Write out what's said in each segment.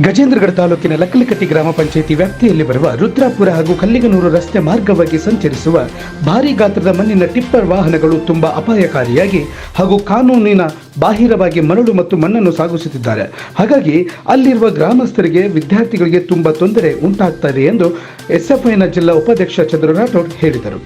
ಗಜೇಂದ್ರಗಢ ತಾಲೂಕಿನ ಲಕ್ಕಲಕಟ್ಟಿ ಗ್ರಾಮ ಪಂಚಾಯಿತಿ ವ್ಯಾಪ್ತಿಯಲ್ಲಿ ಬರುವ ರುದ್ರಾಪುರ ಹಾಗೂ ಕಲ್ಲಿಗನೂರು ರಸ್ತೆ ಮಾರ್ಗವಾಗಿ ಸಂಚರಿಸುವ ಭಾರಿ ಗಾತ್ರದ ಮಣ್ಣಿನ ಟಿಪ್ಪರ್ ವಾಹನಗಳು ತುಂಬಾ ಅಪಾಯಕಾರಿಯಾಗಿ ಹಾಗೂ ಕಾನೂನಿನ ಬಾಹಿರವಾಗಿ ಮರಳು ಮತ್ತು ಮಣ್ಣನ್ನು ಸಾಗಿಸುತ್ತಿದ್ದಾರೆ. ಹಾಗಾಗಿ ಅಲ್ಲಿರುವ ಗ್ರಾಮಸ್ಥರಿಗೆ, ವಿದ್ಯಾರ್ಥಿಗಳಿಗೆ ತುಂಬಾ ತೊಂದರೆ ಉಂಟಾಗ್ತಾ ಎಂದು ಎಸ್ಎಫ್ಐನ ಜಿಲ್ಲಾ ಉಪಾಧ್ಯಕ್ಷ ಚಂದ್ರ ರಾಠೋಡ್ ಹೇಳಿದರು.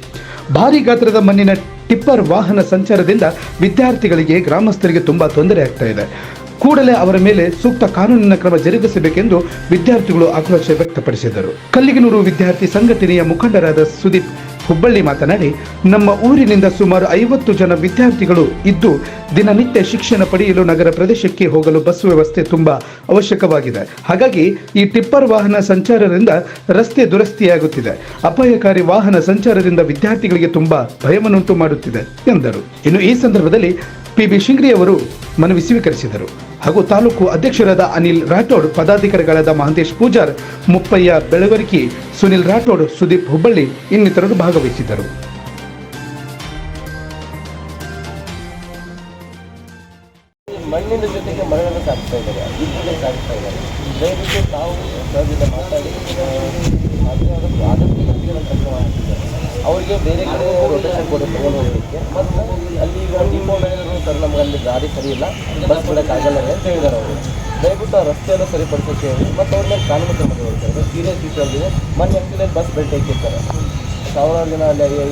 ಭಾರಿ ಗಾತ್ರದ ಮಣ್ಣಿನ ಟಿಪ್ಪರ್ ವಾಹನ ಸಂಚಾರದಿಂದ ವಿದ್ಯಾರ್ಥಿಗಳಿಗೆ, ಗ್ರಾಮಸ್ಥರಿಗೆ ತುಂಬಾ ತೊಂದರೆ ಆಗ್ತಾ ಇದೆ. ಕೂಡಲೇ ಅವರ ಮೇಲೆ ಸೂಕ್ತ ಕಾನೂನಿನ ಕ್ರಮ ಜರುಗಿಸಬೇಕೆಂದು ವಿದ್ಯಾರ್ಥಿಗಳು ಆಕ್ರೋಶ ವ್ಯಕ್ತಪಡಿಸಿದರು. ಕಲ್ಲಿಗನೂರು ವಿದ್ಯಾರ್ಥಿ ಸಂಘಟನೆಯ ಮುಖಂಡರಾದ ಸುದೀಪ್ ಹುಬ್ಬಳ್ಳಿ ಮಾತನಾಡಿ, ನಮ್ಮ ಊರಿನಿಂದ ಸುಮಾರು ಐವತ್ತು ಜನ ವಿದ್ಯಾರ್ಥಿಗಳು ಇದ್ದು, ದಿನನಿತ್ಯ ಶಿಕ್ಷಣ ಪಡೆಯಲು ನಗರ ಪ್ರದೇಶಕ್ಕೆ ಹೋಗಲು ಬಸ್ ವ್ಯವಸ್ಥೆ ತುಂಬಾ ಅವಶ್ಯಕವಾಗಿದೆ. ಹಾಗಾಗಿ ಈ ಟಿಪ್ಪರ್ ವಾಹನ ಸಂಚಾರದಿಂದ ರಸ್ತೆ ದುರಸ್ತಿಯಾಗುತ್ತಿದೆ. ಅಪಾಯಕಾರಿ ವಾಹನ ಸಂಚಾರದಿಂದ ವಿದ್ಯಾರ್ಥಿಗಳಿಗೆ ತುಂಬಾ ಭಯವನ್ನುಂಟು ಮಾಡುತ್ತಿದೆ ಎಂದರು. ಇನ್ನು ಈ ಸಂದರ್ಭದಲ್ಲಿ ಪಿ ಬಿ ಶಿಂಗ್ರಿ ಅವರು ಮನವಿ ಸ್ವೀಕರಿಸಿದರು. ಹಾಗೂ ತಾಲೂಕು ಅಧ್ಯಕ್ಷರಾದ ಅನಿಲ್ ರಾಠೋಡ್, ಪದಾಧಿಕಾರಿಗಳಾದ ಮಹಂತೇಶ್ ಪೂಜಾರ್, ಮುಪ್ಪಯ್ಯ ಬೆಳವರಿಕಿ, ಸುನಿಲ್ ರಾಠೋಡ್, ಸುದೀಪ್ ಹುಬ್ಬಳ್ಳಿ ಇನ್ನಿತರರು ಭಾಗವಹಿಸಿದ್ದರು. ಮಣ್ಣಿನ ಜೊತೆಗೆ ಮರಗಳನ್ನು ಸಾಗಿಸ್ತಾ ಇದ್ದಾರೆ. ದಯವಿಟ್ಟು ತಾವು ಮಾತಾಡಿ ಆ, ಅದೇ ಆದಷ್ಟು ಆದಷ್ಟು ಮಟ್ಟಿಗೆ ನಮ್ಮ ಕೆಲಸ ಮಾಡ್ತಿದ್ದಾರೆ ಅವರಿಗೆ ಬೇರೆ ಕಡೆ ರೊಟೇಷನ್ ಕೊಡಿ ತೊಗೊಂಡು ಹೋಗಲಿಕ್ಕೆ. ಮತ್ತು ಅಲ್ಲಿ ಈಗ ಡಿಪೋ ಸರ್ ನಮ್ಗೆ ಅಲ್ಲಿ ದಾರಿ ಸರಿ ಇಲ್ಲ. ಬಸ್ ಬಿಡೋಕ್ಕಾಗಲ್ಲ ಅಂತ ಹೇಳಿದ್ದಾರೆ ಅವರು. ದಯವಿಟ್ಟು ಆ ರಸ್ತೆಯನ್ನು ಸರಿಪಡಿಸೋಕೆ ಹೇಳಿ. ಮತ್ತು ಅವ್ರ ಮೇಲೆ ಕಾನೂನು ಕ್ರಮ ಸೀರಿಯಸ್ ಇಶ್ಯೂ ಆಗಿದೆ. ಮೊನ್ನೆ ಆ್ಯಕ್ಚುಲಿ ಬಸ್ ಬೆಲ್ಟ್ ಹಾಕಿರ್ತಾರೆ. ಸಾವಿರಾರು ಜನ ಅಲ್ಲಿ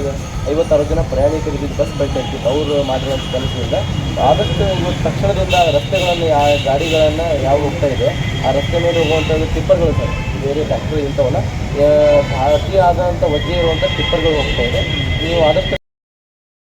ಐವತ್ತಾರು ಜನ ಪ್ರಯಾಣಿಕರಿಗೆ ಬಸ್ ಹಾಕಿತ್ತು ಅವರು ಮಾಡಿರುವಂಥ ಕೆಲಸದಿಂದ ಆದಷ್ಟು ಇವತ್ತು ತಕ್ಷಣದಿಂದ ರಸ್ತೆಗಳನ್ನು ಆ ಗಾಡಿಗಳನ್ನು ಯಾವ ಹೋಗ್ತಾ ಇದೆ, ಆ ರಸ್ತೆ ಮೇಲೆ ಹೋಗುವಂಥದ್ದು ಟಿಪ್ಪರ್ಗಳು ಸರ್ ಬೇರೆ ಫ್ಯಾಕ್ಟ್ರಿ ಇಂಥವಲ್ಲ ಅತಿ ಆದಂಥ ವಜ್ಜೆ ಇರುವಂಥ ಟಿಪ್ಪರ್ಗಳು ಹೋಗ್ತಾ ಇದೆ. ನೀವು ಆದಷ್ಟು